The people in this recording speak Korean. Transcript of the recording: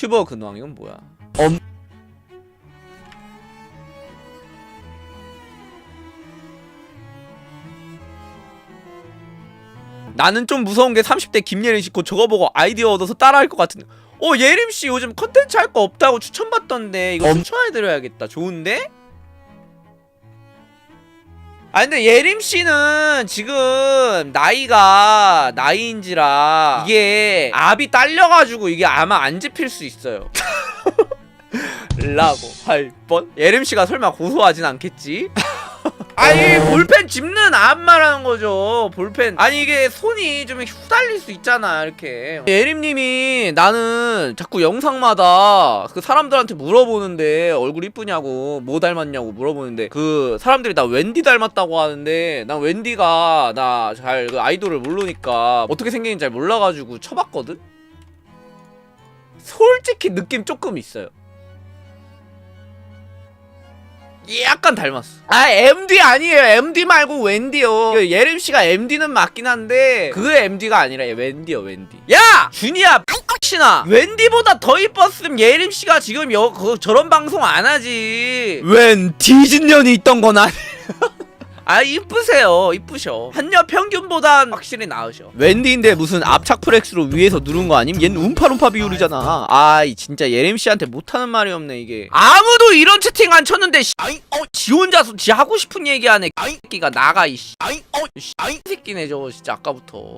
튜버 근황 이건 뭐야? 엄 나는 좀 무서운 게 30대 김예림 씨곧 저거 보고 아이디어 얻어서 따라할 것 같은. 어 예림 씨 요즘 컨텐츠 할 거 없다고 추천받던데 이거 추천해드려야겠다. 좋은데? 아 근데 예림 씨는 지금 나이가 나이인지라 이게 압이 딸려가지고 이게 아마 안 집힐 수 있어요. 라고 할 뻔? 예림 씨가 설마 고소하진 않겠지? 아니 볼펜 집는 압 말하는 거죠. 볼펜. 아니 이게 손이 좀 후달릴 수 있잖아 이렇게. 예림님이 나는 자꾸 영상마다 그 사람들한테 물어보는데 얼굴 이쁘냐고 뭐 닮았냐고 물어보는데 그 사람들이 나 웬디 닮았다고 하는데 난 웬디가 나 잘 그 아이돌을 모르니까 어떻게 생긴지 잘 몰라가지고 쳐봤거든? 솔직히 느낌 조금 있어요 약간 닮았어. 아 MD 아니에요. MD 말고 웬디요. 그 예림 씨가 MD는 맞긴 한데 그 MD가 아니라 웬디요 웬디. 야 준이야 씨나 웬디보다 더 이뻤음 예림 씨가 지금 여 그, 저런 방송 안 하지. 웬 디즈년이 있던 건 아니. 아 이쁘세요. 이쁘셔. 한여 평균보단 확실히 나으셔. 웬디인데 무슨 압착 프렉스로 위에서 누른 거 아님? 얜 움파룸파 비율이잖아. 아이 진짜 예림 씨한테 못하는 말이 없네 이게. 아무도 이런 채팅 안 쳤는데 씨. 아이 어지 혼자서 지 하고 싶은 얘기하네 아이 새끼가 나가 이씨. 아이 어씨. 아이 새끼네 저거 진짜 아까부터